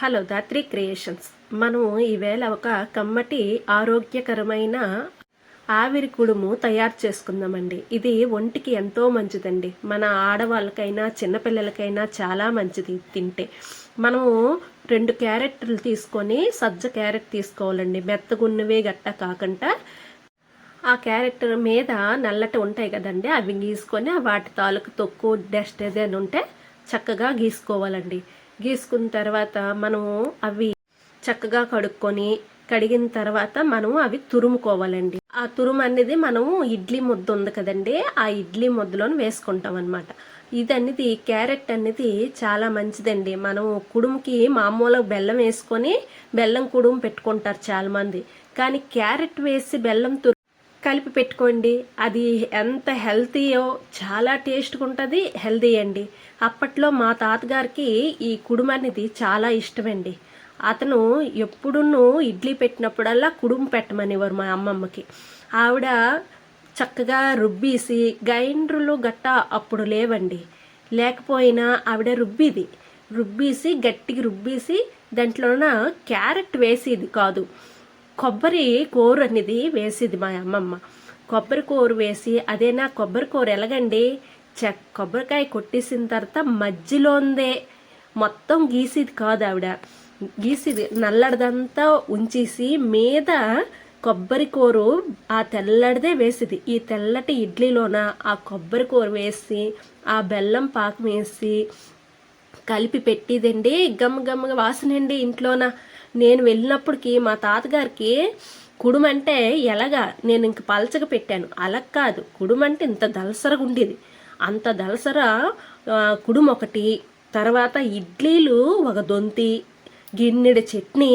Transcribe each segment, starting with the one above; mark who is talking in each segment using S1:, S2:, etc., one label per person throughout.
S1: Hello Dhatri creations. మనం ఈవేళ ఒక కమ్మటి ఆరోగ్యకరమైన ఆవిరి కుడుము తయారు చేసుకుందామండి. ఇది ఒంటికి ఎంతో మంచిదండి. మన ఆడవాళ్ళకైనా చిన్నపిల్లలకైనా చాలా మంచిది తింటే. మనము రెండు క్యారెట్లు తీసుకొని సజ్జ క్యారెట్ తీసుకోవాలండి. మెత్తగున్నవే గట్ట కాకుండా ఆ క్యారెట్ మీద నల్లటి ఉంటాయి కదండి అవి గీసుకొని వాటి తాలూకు తొక్కు డస్ట్ ఏదైనా ఉంటే చక్కగా గీసుకోవాలండి. గీసుకున్న తర్వాత మనము అవి చక్కగా కడుక్కొని కడిగిన తర్వాత మనము అవి తురుముకోవాలండి. ఆ తురుము అనేది మనము ఇడ్లీ ముద్ద ఉంది కదండి ఆ ఇడ్లీ ముద్దలోని వేసుకుంటాం అనమాట ఇది అనేది క్యారెట్ అనేది చాలా మంచిదండి. మనం కుడుముకి మామూలుగా బెల్లం వేసుకొని బెల్లం కుడుము పెట్టుకుంటారు చాలామంది. కానీ క్యారెట్ వేసి బెల్లం తురు కలిపి పెట్టుకోండి. అది ఎంత హెల్తీయో చాలా టేస్ట్గా ఉంటుంది హెల్తీ అండి. అప్పట్లో మా తాతగారికి ఈ కుడుము అనేది చాలా ఇష్టమండి. అతను ఎప్పుడున్నూ ఇడ్లీ పెట్టినప్పుడల్లా కుడుము పెట్టమనేవారు మా అమ్మమ్మకి. ఆవిడ చక్కగా రుబ్బీసి గ్రైండర్లు గట్ట అప్పుడు లేవండి. లేకపోయినా ఆవిడ రుబ్బిది. రుబ్బీసి గట్టిగా రుబ్బీసి దాంట్లోన క్యారెట్ వేసేది కాదు. కొబ్బరి కూర అనేది వేసేది మా అమ్మమ్మ. కొబ్బరి కూర వేసి అదేనా కొబ్బరి కూర ఎలాగండి? చె కొబ్బరికాయ కొట్టేసిన తర్వాత మధ్యలోందే మొత్తం గీసేది కాదు ఆవిడ. గీసేది నల్లడిదంతా ఉంచేసి మీద కొబ్బరి కూర ఆ తెల్లడిదే వేసేది. ఈ తెల్లటి ఇడ్లీలోన ఆ కొబ్బరి కూర వేసి ఆ బెల్లం పాకం వేసి కలిపి పెట్టిదండి. గమ్మ గమ్మగా వాసనండి ఇంట్లోన. నేను వెళ్ళినప్పటికి మా తాతగారికి కుడుమంటే ఎలాగా? నేను ఇంక పలచగా పెట్టాను. అలా కాదు. కుడుమంటే ఇంత దలసరగా ఉండేది. అంత దలసర కుడుము ఒకటి తర్వాత ఇడ్లీలు ఒక దొంతి గిన్నెడు చట్నీ.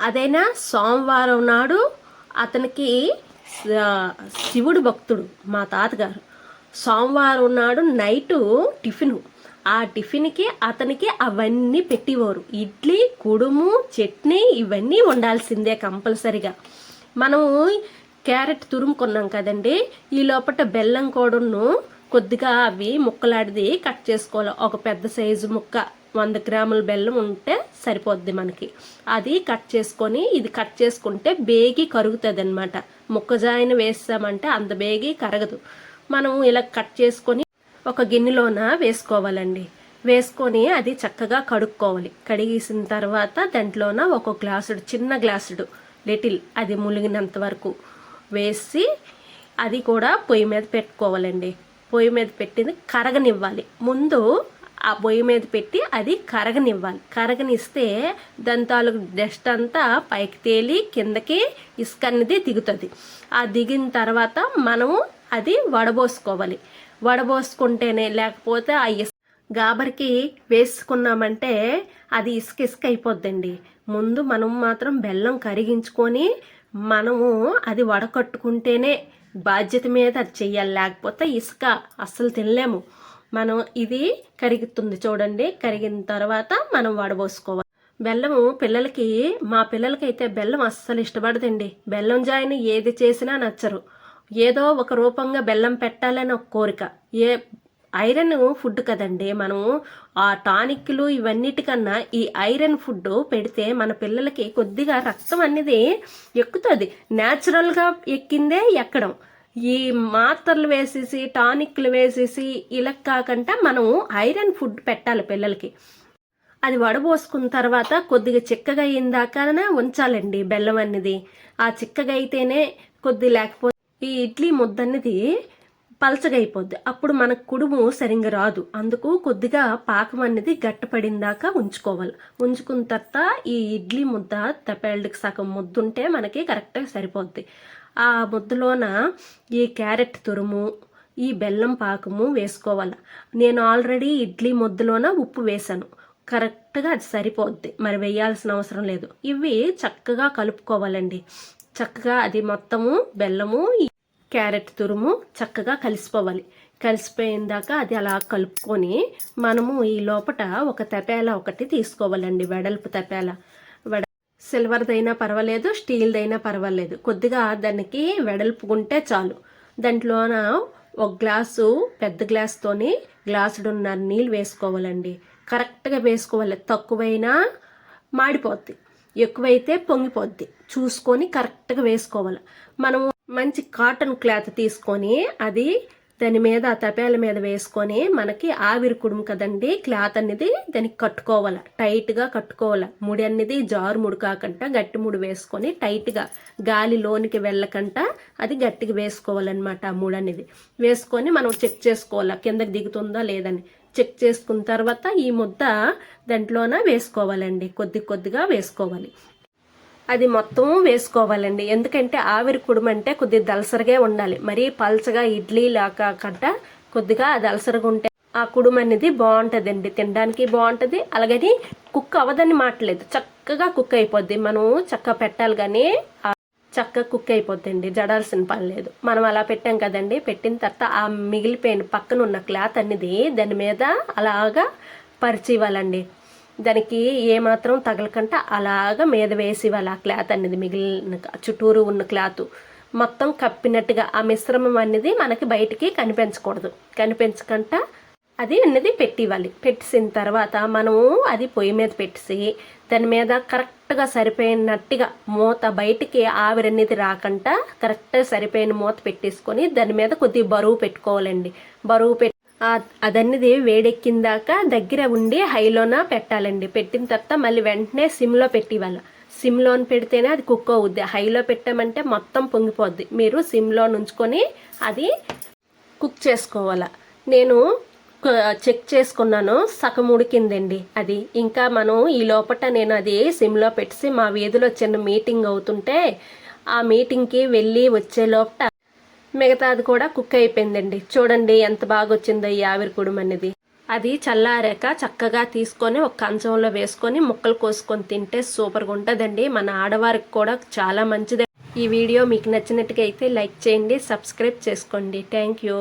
S1: అదైనా సోమవారం నాడు అతనికి శివుడు భక్తుడు మా తాతగారు. సోమవారం నాడు నైటు టిఫిను. ఆ టిఫిన్కి అతనికి అవన్నీ పెట్టేవారు ఇడ్లీ కుడుము చట్నీ ఇవన్నీ ఉండాల్సిందే కంపల్సరిగా. మనము క్యారెట్ తురుముకున్నాం కదండి ఈ లోపల బెల్లం కూడాను కొద్దిగా అవి ముక్కలాడిది కట్ చేసుకోవాలి. ఒక పెద్ద సైజు ముక్క వంద గ్రాముల బెల్లం ఉంటే సరిపోద్ది మనకి. అది కట్ చేసుకొని ఇది కట్ చేసుకుంటే బేగి కరుగుతుంది అనమాట ముక్కజాయిన వేస్తామంటే అంత బేగి కరగదు. మనం ఇలా కట్ చేసుకొని ఒక గిన్నెలోన వేసుకోవాలండి. వేసుకొని అది చక్కగా కడుక్కోవాలి. కడిగేసిన తర్వాత దాంట్లోన ఒక గ్లాసుడు చిన్న గ్లాసుడు లిటిల్ అది ములిగినంత వరకు వేసి అది కూడా పొయ్యి మీద పెట్టుకోవాలండి. పొయ్యి మీద పెట్టింది కరగనివ్వాలి. ముందు ఆ పొయ్యి మీద పెట్టి అది కరగనివ్వాలి. కరగనిస్తే దాని తాలూకు డస్ట్ అంతా పైకి తేలి కిందకి ఇసుక అనేది దిగుతుంది. ఆ దిగిన తర్వాత మనము అది వడబోసుకోవాలి. వడబోసుకుంటేనే లేకపోతే ఆ ఇసుక గాబరికి వేసుకున్నామంటే అది ఇసుక ఇసుక అయిపోద్దండి ముందు మనం మాత్రం బెల్లం కరిగించుకొని మనము అది వడకట్టుకుంటేనే బాధ్యత మీద అది చెయ్యాలి. లేకపోతే ఇసుక అస్సలు తినలేము. మనం ఇది కరుగుతుంది చూడండి. కరిగిన తర్వాత మనం వడబోసుకోవాలి. బెల్లము పిల్లలకి మా పిల్లలకైతే బెల్లం అస్సలు ఇష్టపడదండి. బెల్లం జాయిని ఏది చేసినా నచ్చరు. ఏదో ఒక రూపంగా బెల్లం పెట్టాలని ఒక కోరిక. ఏ ఐరన్ ఫుడ్ కదండి. మనం ఆ టానిక్లు ఇవన్నిటికన్నా ఈ ఐరన్ ఫుడ్ పెడితే మన పిల్లలకి కొద్దిగా రక్తం అనేది ఎక్కుతుంది. న్యాచురల్గా ఎక్కిందే ఎక్కడం. ఈ మాత్రలు వేసేసి టానిక్లు వేసేసి ఇలా కాకుండా మనం ఐరన్ ఫుడ్ పెట్టాలి పిల్లలకి. అది వడబోసుకున్న తర్వాత కొద్దిగా చిక్కగా అయిందాకనే ఉంచాలండి బెల్లం అనేది. ఆ చిక్కగా అయితేనే కొద్ది లేకపోతే ఈ ఇడ్లీ ముద్ద అనేది పలచగా అయిపోద్ది అప్పుడు మనకు కుడుము సరిగ్గా రాదు. అందుకు కొద్దిగా పాకం అనేది గట్టపడిందాక ఉంచుకోవాలి. ఉంచుకున్న తర్వాత ఈ ఇడ్లీ ముద్ద తపేళ్ళకి సగం ముద్ద ఉంటే మనకి కరెక్ట్గా సరిపోద్ది. ఆ ముద్దలోన ఈ క్యారెట్ తురుము ఈ బెల్లం పాకము వేసుకోవాలి. నేను ఆల్రెడీ ఇడ్లీ ముద్దలోన ఉప్పు వేశాను. కరెక్ట్గా అది సరిపోద్ది. మరి వేయాల్సిన అవసరం లేదు. ఇవి చక్కగా కలుపుకోవాలండి. చక్కగా అది మొత్తము బెల్లము క్యారెట్ తురుము చక్కగా కలిసిపోవాలి. కలిసిపోయిందాక అది అలా కలుపుకొని మనము ఈ లోపట ఒక తపేల ఒకటి తీసుకోవాలండి వెడల్పు తపేల. వెడ సిల్వర్దైనా పర్వాలేదు స్టీల్దైనా పర్వాలేదు. కొద్దిగా దానికి వెడల్పుకుంటే చాలు. దాంట్లోన ఒక గ్లాసు పెద్ద గ్లాస్తోని గ్లాసుడున్నర నీళ్ళు వేసుకోవాలండి. కరెక్ట్గా వేసుకోవాలి. తక్కువైనా మాడిపోద్ది. ఎక్కువైతే పొంగిపోద్ది. చూసుకొని కరెక్ట్గా వేసుకోవాలి. మనము మంచి కాటన్ క్లాత్ తీసుకొని అది దాని మీద ఆ తపేల మీద వేసుకొని మనకి ఆవిరి కుడుము కదండి క్లాత్ అనేది దానికి కట్టుకోవాలి టైట్గా కట్టుకోవాలి. ముడి అనేది జారు ముడి కాకుండా గట్టి ముడి వేసుకొని టైట్గా గాలి లోనికి వెళ్ళకుండా అది గట్టిగా వేసుకోవాలన్నమాట ఆ ముడి అనేది. వేసుకొని మనం చెక్ చేసుకోవాలి కిందకి దిగుతుందా లేదని. చెక్ చేసుకున్న తర్వాత ఈ ముద్ద దాంట్లోన వేసుకోవాలండి కొద్ది కొద్దిగా వేసుకోవాలి. అది మొత్తం వేసుకోవాలండి. ఎందుకంటే ఆవిరి కుడుమంటే కొద్దిగా దలసరగా ఉండాలి. మరీ పల్చగా ఇడ్లీ లాకాకుండా కొద్దిగా అది అలసరగా ఉంటే ఆ కుడుము అనేది బాగుంటుందండి. తినడానికి బాగుంటుంది. అలాగని కుక్ అవ్వదని మాట్లేదు చక్కగా కుక్ అయిపోద్ది. మనం చక్కగా పెట్టాలి కానీ చక్కగా కుక్ అయిపోద్దండి. జడాల్సిన పని లేదు. మనం అలా పెట్టాం కదండి. పెట్టిన తర్వాత ఆ మిగిలిపోయిన పక్కన ఉన్న క్లాత్ అనేది దాని మీద అలాగా పరిచివ్వాలండి. దానికి ఏమాత్రం తగలకుండా అలాగా మీద వేసి ఇవ్వాలి ఆ క్లాత్ అనేది మిగిలిన చుట్టూరు ఉన్న క్లాత్ మొత్తం కప్పినట్టుగా ఆ మిశ్రమం అనేది మనకి బయటికి కనిపించకూడదు. కనిపించకుండా అది అనేది పెట్టివ్వాలి. పెట్టిన తర్వాత మనము అది పొయ్యి మీద పెట్టేసి దాని మీద కరెక్ట్గా సరిపోయినట్టుగా మూత బయటికి ఆవిరి అనేది రాకుండా కరెక్ట్గా సరిపోయిన మూత పెట్టేసుకొని దాని మీద కొద్దిగా బరువు పెట్టుకోవాలండి. బరువు పెట్టి అదన్నది వేడెక్కిందాక దగ్గర ఉండి హైలోన పెట్టాలండి. పెట్టిన తర్వాత మళ్ళీ వెంటనే సిమ్లో పెట్టివ్వాలి. సిమ్లో పెడితేనే అది కుక్ అవుద్ది. హైలో పెట్టామంటే మొత్తం పొంగిపోద్ది. మీరు సిమ్లో ఉంచుకొని అది కుక్ చేసుకోవాలి. నేను చెక్ చేసుకున్నాను. సగం ఉడికిందండి అది. ఇంకా మనం ఈ లోపట నేను అది సిమ్లో పెట్టి మా వీధిలో చిన్న మీటింగ్ అవుతుంటే ఆ మీటింగ్కి వెళ్ళి వచ్చే లోపట మిగతాది కూడా కుక్ అయిపోయిందండి. చూడండి ఎంత బాగా వచ్చిందో ఈ ఆవిరి కుడుము అనేది. అది చల్లారాక చక్కగా తీసుకొని ఒక కంచంలో వేసుకొని ముక్కలు కోసుకొని తింటే సూపర్గా ఉంటుందండి. మన ఆడవారికి కూడా చాలా మంచిది. ఈ వీడియో మీకు నచ్చినట్టుగా అయితే లైక్ చేయండి సబ్స్క్రైబ్ చేసుకోండి. Thank you.